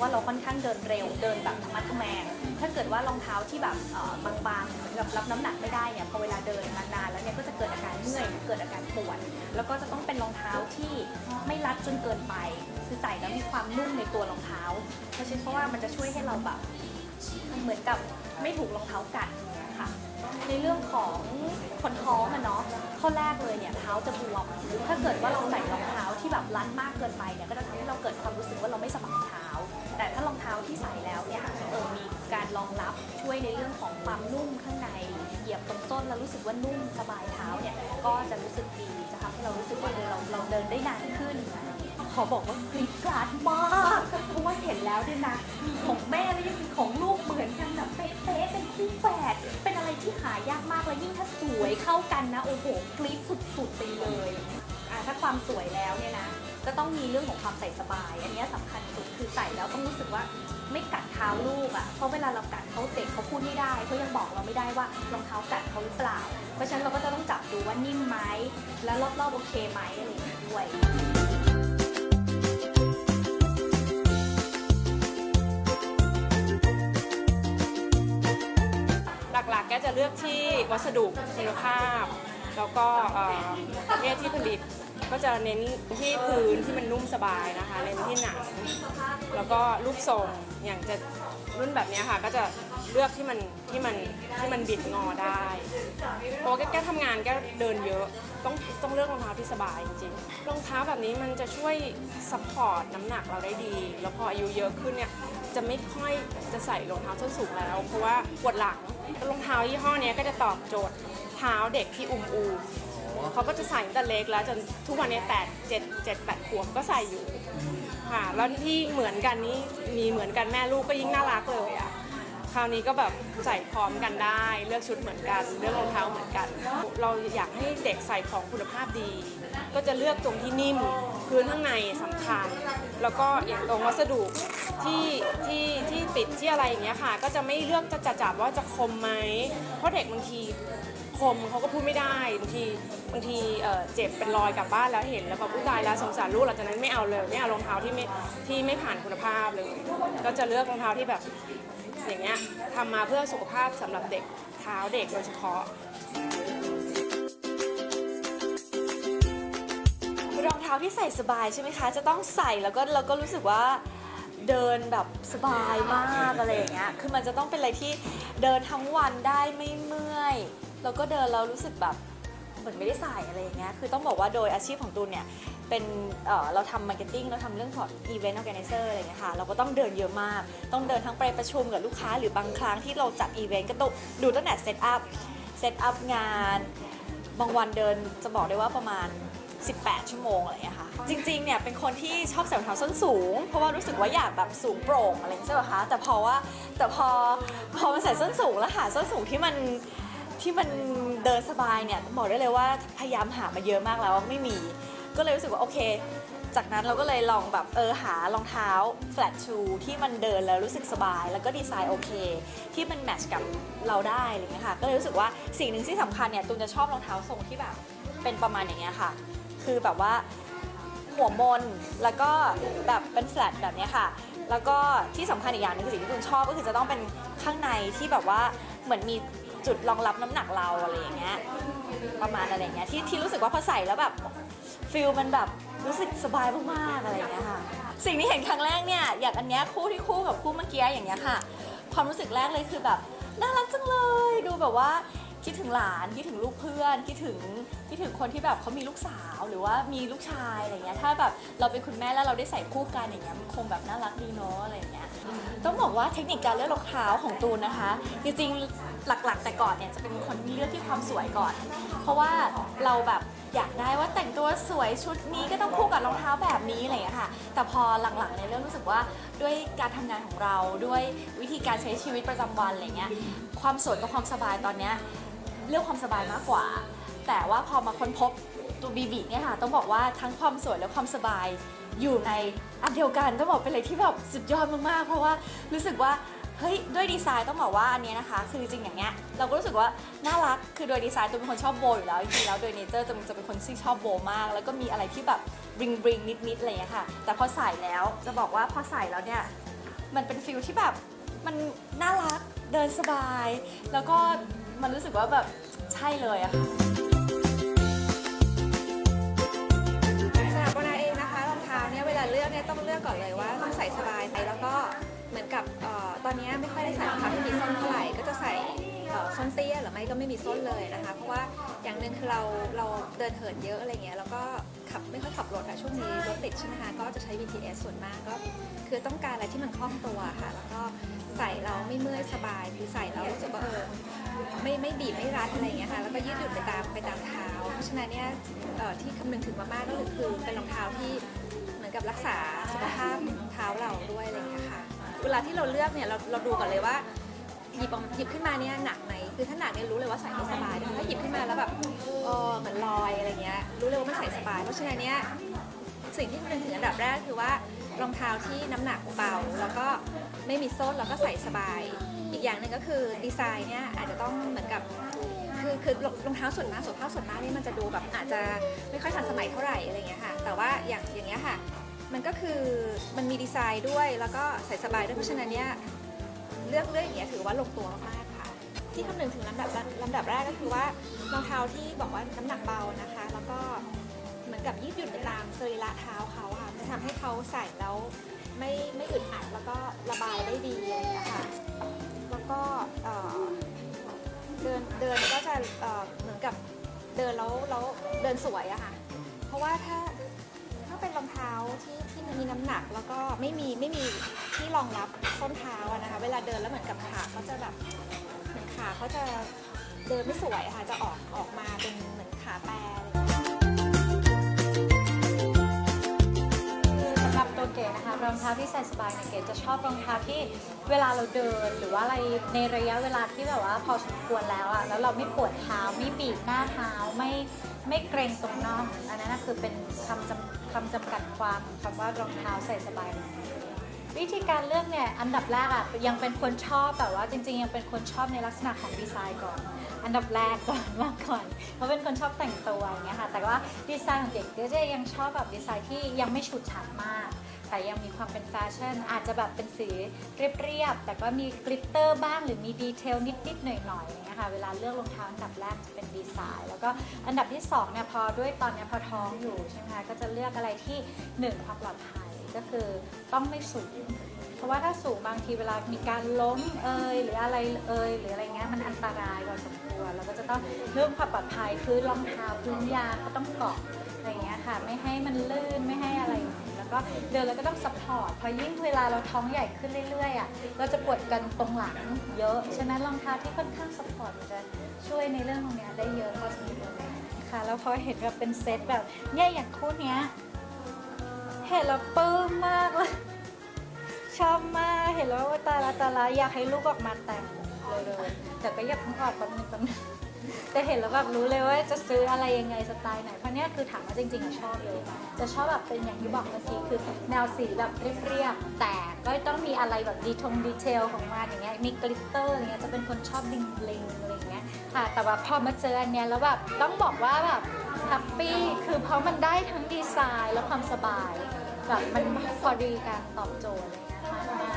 ะว่าเราค่อนข้างเดินเร็วเดินแบบธรรมะทแมงถ้าเกิดว่ารองเท้าที่แบบบางๆเหมือนกับรับน้ำหนักไม่ได้เนี่ยพอเวลาเดินนานๆแล้วเนี่ยก็จะเกิดอาการเมื่อยเกิดอาการปวดแล้วก็จะต้องเป็นรองเท้าที่ไม่รัดจนเกินไป คือใส่แล้วมีความนุ่มในตัวรองเท้า เพราะฉะนั้นเพราะว่ามันจะช่วยให้เราแบบเหมือนกับไม่ถูกรองเท้ากัดอย่างเงี้ยค่ะ ในเรื่องของคนท้องอะเนาะข้อแรกเลยเนี่ยเท้าจะบวมถ้าเกิดว่าเราใส่รองเท้าที่แบบรัดมากเกินไปเนี่ยก็จะทำให้เราเกิดความรู้สึกว่าเราไม่สบายเท้า แต่ถ้ารองเท้าที่ใส่แล้วเนี่ยเออมีการรองรับช่วยในเรื่องของความนุ่มข้างในเหยียบตรงส้นแล้วรู้สึกว่านุ่มสบายเท้าเนี่ยก็จะรู้สึกดีจะทำให้เรารู้สึกว่าเออเราเราเดินได้นานขึ้น อบอกว่ากรีดกราดมากเพราะว่าเห็นแล้วเนี่ยนะของแม่แล้วยังมีของลูกเหมือนกันแบบเป๊ะๆเป็นคู่แฝดเป็นอะไรที่หายากมากเลยยิ่งถ้าสวยเข้ากันนะโอ้โหกรีดสุดๆไปเลยอะถ้าความสวยแล้วเนี่ยนะก็ต้องมีเรื่องของความใส่สบาย อันนี้ยสำคัญสุดคือใส่แล้วต้องรู้สึกว่าไม่กัดเท้าลูกอะ่ะ เพราะเวลาเรากัดเขาเด็กเขาพูดไม่ได้เขายังบอกเราไม่ได้ว่ารองเท้ากัดเขาหรือเปล่า เพราะฉะนั้นเราก็จะต้องจับดูว่านิ่มไหมแล้วรอบๆโอเคไหมอะไรอย่างเงี้ยด้วย หลักๆก็จะเลือกที่วัสดุคุณภาพ แล้วก็เอ่อประเทศที่ผลิต ก็จะเน้นที่พื้นที่มันนุ่มสบายนะคะ เน้นที่หนัง แล้วก็รูปทรงอย่างจะ รุ่นแบบนี้ค่ะ ก็จะเลือกที่มันที่มันที่มันบิดงอได้เพราะว่าแกทำงานแก็เดินเยอะต้องต้องเลือกรองเท้าที่สบายจริงๆรองเท้าแบบนี้มันจะช่วยซัพพอร์ตน้ำหนักเราได้ดี แล้วพออายุเยอะขึ้นเนี่ยจะไม่ค่อยจะใส่รองเท้าส้นสูงแล้ว เพราะว่าปวดหลังรองเท้ายี่ห้อนี้ก็จะตอบโจทย์เท้าเด็กที่อุ้มอู เขาก็จะใส่ตั้งแต่เล็กแล้วจนทุกวันนี้แปดเจ็ดเจ็ดแปดขวบก็ใส่อยู่ค่ะแล้วที่เหมือนกันนี่มีเหมือนกันแม่ลูกก็ยิ่งน่ารักเลยอะคราวนี้ก็แบบใส่พร้อมกันได้ เลือกชุดเหมือนกันเลือกรองเท้าเหมือนกัน เราอยากให้เด็กใส่ของคุณภาพดี ก็จะเลือกตรงที่นิ่มพื้นข้างในสำคัญ แล้วก็อย่างตรงวัสดุที่ที่ที่ติดที่อะไรอย่างเงี้ยค่ะ ก็จะไม่เลือกจะจับว่าจะคมไหมเพราะเด็กบางที คมเขาก็พูดไม่ได้บางทีบางทีเจ็บเป็นรอยกลับบ้านแล้วเห็น แล้วแบบผู้ตายแล้วสงสารลูกหลังจากนั้นไม่เอาเลยไม่เอารองเท้าที่ไม่ที่ไม่ผ่านคุณภาพเลย ก็จะเลือกรองเท้าที่แบบอย่างเงี้ยทำมาเพื่อสุขภาพสำหรับเด็กเท้าเด็กโดยเฉพาะรองเท้าที่ใส่สบายใช่ไหมคะ จะต้องใส่แล้วก็เราก็รู้สึกว่าเดินแบบสบายมากอะไรอย่างเงี้ย คือมันจะต้องเป็นอะไรที่เดินทั้งวันได้ไม่เมื่อย แล้วก็เดินเรารู้สึกแบบเหมือนไม่ได้ใส่อะไรอย่างเงี้ย คือต้องบอกว่าโดยอาชีพของตูนเนี่ย เป็นเเราทำมาร์เก็ตติ้ง เราทำเรื่องของอีเวนต์ออแกไนเซอร์อะไรอย่างเงี้ยค่ะ เราก็ต้องเดินเยอะมาก ต้องเดินทั้งไปประชุมกับลูกค้า หรือบางครั้งที่เราจัดอีเวนต์ก็ต้องดูตั้งแต่เซตอัพ เซตอัพงาน บางวันเดินจะบอกได้ว่าประมาณ 18 ชั่วโมงอะไรอย่างเงี้ยค่ะ จริงๆ เนี่ยเป็นคนที่ชอบใส่รองเท้าส้นสูง เพราะว่ารู้สึกว่าอยากแบบสูงโปร่งอะไรอย่างเงี้ยใช่ไหมคะ แต่พอว่าแต่พอพอมาใส่ส้นสูงแล้วหาส้นสูงที่มัน ที่มันเดินสบายเนี่ยบอกได้เลยว่าพยายามหามาเยอะมากแล้วไม่มี ก็เลยรู้สึกว่าโอเค จากนั้นเราก็เลยลองแบบเออหารองเท้า flat shoe ที่มันเดินแล้วรู้สึกสบาย แล้วก็ดีไซน์โอเค ที่มันแมทช์กับเราได้อะไรอย่างเงี้ยค่ะก็เลยรู้สึกว่าสิ่งหนึ่งที่สำคัญเนี่ยตูนจะชอบรองเท้าทรงที่แบบเป็นประมาณอย่างเงี้ยค่ะ คือแบบว่าหัวมนแล้วก็แบบเป็น flat แบบเนี้ยค่ะ แล้วก็ที่สำคัญอีกอย่างหนึงคือสิ่งที่ตูนชอบก็คือจะต้องเป็นข้างในที่แบบว่าเหมือนมี จุดรองรับน้ำหนักเราอะไรอย่างเงี้ยประมาณอะไรอย่างเงี้ยที่ที่รู้สึกว่าพอใส่แล้วแบบฟิลมันแบบรู้สึกสบายมากๆอะไรอย่างเงี้ยค่ะ สิ่งที่เห็นครั้งแรกเนี่ยอย่างอันเนี้ยคู่ที่คู่กับคู่เมื่อกี้อย่างเงี้ยค่ะ ความรู้สึกแรกเลยคือแบบน่ารักจังเลยดูแบบว่า คิดถึงหลานคิดถึงลูกเพื่อน คิดถึงคิดถึงคนที่แบบเขามีลูกสาวหรือว่ามีลูกชายอะไรเงี้ยถ้าแบบเราเป็นคุณแม่แล้วเราได้ใส่คู่กันอย่างเงี้ยมันคงแบบน่ารักดีเนาะอะไรเงี้ยต้องบอกว่าเทคนิคการเลือกรองเท้าของตูนนะคะ จริงๆหลักๆ แต่ก่อนเนี่ยจะเป็นคนที่เลือกที่ความสวยก่อน เพราะว่าเราแบบอยากได้ว่าแต่งตัวสวยชุดนี้ก็ต้องคู่กับรองเท้าแบบนี้อะไรอย่างเงี้ยค่ะ แต่พอหลังๆเนี่ยเริ่มรู้สึกว่าด้วยการทำงานของเราด้วยวิธีการใช้ชีวิตประจำวันอะไรเงี้ยความสวยกับความสบายตอนเนี้ย เลือกความสบายมากกว่า แต่ว่าพอมาค้นพบตัวบีบีเนี่ยค่ะต้องบอกว่าทั้งความสวยและความสบายอยู่ในอันเดียวกันต้องบอกเป็นอะไรที่แบบสุดยอดมากๆ เพราะว่ารู้สึกว่าเฮ้ยด้วยดีไซน์ต้องบอกว่าอันเนี้ยนะคะ คือจริงอย่างเงี้ยเราก็รู้สึกว่าน่ารักคือโดยดีไซน์ตัวเป็นคนชอบโบอยู่แล้วจริงๆแล้วโดยเนเจอร์จะจะเป็นคนที่ชอบโบมาก แล้วก็มีอะไรที่แบบบริงบริงนิดนิดๆอะไรอย่างเงี้ยค่ะ แต่พอใส่แล้วจะบอกว่าพอใส่แล้วเนี่ยมันเป็นฟิลที่แบบมันน่ารักเดินสบาย แล้วก็ มันรู้สึกว่าแบบใช่เลยอะค่ะ สำหรับโบนาเองนะคะรองเท้าเนี่ยเวลาเลือกเนี่ยต้องเลือกก่อนเลยว่าต้องใส่สบายไปแล้วก็เหมือนกับเอ่อตอนนี้ไม่ค่อยได้ใส่รองเท้าที่มีส้นเท่าไหร่ก็จะใส่เอ่อส้นเตี้ยหรือไม่ก็ไม่มีส้นเลยนะคะ เพราะว่าอย่างหนึ่งคือเราเราเดินเหินเยอะอะไรเงี้ยแล้วก็ขับไม่ค่อยขับรถอะช่วงนี้รถติดใช่ไหมคะก็จะใช้ BTS ส่วนมากก็ คือต้องการอะไรที่มันคล่องตัวค่ะ แล้วก็ใส่เราไม่เมื่อยสบายคือใส่แล้วรู้สึกว่าเออ ไม่ไม่บีบไม่รัดอะไรอย่างเงี้ยค่ะแล้วก็ยืดหยุ่นไปตามไปตามเท้า เพราะฉะนั้นเนี่ยเอ่อที่คำนึงถึงมากๆก็คือเป็นรองเท้าที่เหมือนกับรักษาสุขภาพเท้าเราด้วยอะไรอย่างเงี้ยค่ะเวลาที่เราเลือกเนี่ยเราเราดูก่อนเลยว่าหยิบออกหยิบขึ้นมาเนี่ยหนักไหมคือถ้าหนักเนี่ยรู้เลยว่าใส่ไม่สบายแต่ถ้าหยิบขึ้นมาแล้วแบบเออเหมือนลอยอะไรเงี้ยรู้เลยว่ามันใส่สบาย เพราะฉะนั้นเนี่ยสิ่งที่คำนึงถึงอันดับแรกคือว่ารองเท้าที่น้ำหนักเบาแล้วก็ไม่มีส้นแล้วก็ใส่สบาย อีกอย่างหนึ่งก็คือดีไซน์เนี่ยอาจจะต้องเหมือนกับคือคือรองรองเท้าส่วนมากส่วนเท้าส่วนมากนี่มันจะดูแบบอาจจะไม่ค่อยทันสมัยเท่าไหร่อะไรเงี้ยค่ะ แต่ว่าอย่างอย่างเงี้ยค่ะ มันก็คือมันมีดีไซน์ด้วยแล้วก็ใส่สบายด้วยเพราะฉะนั้นเนี่ยเลือกเลือกอย่างเงี้ยถือว่าลงตัวมากๆค่ะ ที่คำนึงถึงลำดับลำดับแรกก็คือว่ารองเท้าที่บอกว่าน้ำหนักเบานะคะ แล้วก็เหมือนกับยืดหยุ่นไปตามสรีระเท้าเขาค่ะจะทำให้เขาใส่แล้วไม่ไม่อึดอัดแล้วก็ระบายได้ดีอะไร เดินเดินก็จะเอ่อเหมือนกับเดินแล้วแล้วเดินสวยอะค่ะ เพราะว่าถ้าถ้าเป็นรองเท้าที่ที่มีน้ำหนักแล้วก็ไม่มีไม่มีที่รองรับส้นเท้าอะนะคะ เวลาเดินแล้วเหมือนกับขาเขาจะแบบเหมือนขาเขาจะเดินไม่สวยอะค่ะจะออกออกมาเป็นเหมือนขาแปรอะไรอย่างเงี้ย ตัวเก๋นะคะรองเท้าที่ใส่สบายเนี่ยเก๋จะชอบรองเท้าที่เวลาเราเดิน หรือว่าอะไรในระยะเวลาที่แบบว่าพอสมควรแล้วอะแล้วเราไม่ปวดเท้าไม่บีบหน้าเท้าไม่ไม่เกรงตรงน่องอันนั้นนะคือเป็นคำจำคำจำกัดความคำว่ารองเท้าใส่สบาย วิธีการเลือกเนี่ยอันดับแรกอะยังเป็นคนชอบแบบว่าจริง ๆ ยังเป็นคนชอบในลักษณะของดีไซน์ก่อน อันดับแรกก่อนมากก่อน เพราะเป็นคนชอบแต่งตัวอย่างเงี้ยค่ะ แต่ว่าดีไซน์ของเด็กก็จะยังชอบแบบดีไซน์ที่ยังไม่ฉูดฉาดมาก แต่ยังมีความเป็นแฟชั่น อาจจะแบบเป็นสีเรียบๆ แต่ก็มีกลิตเตอร์บ้างหรือมีดีเทลนิดๆ หน่อยๆอย่างเงี้ยค่ะ เวลาเลือกรองเท้าอันดับแรกจะเป็นดีไซน์ แล้วก็อันดับที่สองเนี่ยพอด้วยตอนเนี้ยพอท้องอยู่ใช่ไหมคะ ก็จะเลือกอะไรที่หนึ่งความปลอดภัยก็คือต้องไม่สูง เพราะว่าถ้าสูงบางทีเวลามีการล้มเอ่ยหรืออะไรเอ่ยหรืออะไรเงี้ยมันอันตรายพอสมควรเราก็จะต้องเรื่องความปลอดภัยพื้นรองเท้าพื้นยางก็ต้องเกาะอะไรเงี้ยค่ะ ไม่ให้มันลื่นไม่ให้อะไรแล้วก็เดินเราก็ต้องซัพพอร์ตพอยิ่งเวลาเราท้องใหญ่ขึ้นเรื่อยๆอะเราจะปวดกันตรงหลังเยอะฉะนั้นรองเท้าที่ค่อนข้างซัพพอร์ตมันจะช่วยในเรื่องตรงเนี้ยได้เยอะพอสมควรค่ะแล้วพอเห็นแบบเป็นเซตแบบเนี่ยอย่างคู่เนี้ยเห็นแล้วปลื้มมากเลย ชอบมาก เห็นแล้วว่าตาละตาละอยากให้ลูกออกมาแต่งเลยๆแต่ก็อยากเพิ่งออกแป๊บนึงแป๊บนึงแต่เห็นแล้วแบบรู้เลยว่าจะซื้ออะไรยังไงสไตล์ไหนเพราะเนี้ยคือถามว่าจริงๆอะชอบเลย จะชอบแบบเป็นอย่างที่บอกเมื่อกี้คือแนวสีแบบเรียบๆแต่ก็ต้องมีอะไรแบบดีทงดีเทลของมันอย่างเงี้ยมีกลิตเตอร์อย่างเงี้ยจะเป็นคนชอบดิงบลิงอะไรอย่างเงี้ยค่ะแต่ว่าพอมาเจออันเนี้ยแล้วแบบต้องบอกว่าแบบแฮปปี้คือเพราะมันได้ทั้งดีไซน์และความสบายแบบมันพอดีการตอบโจทย์ 감사합니다.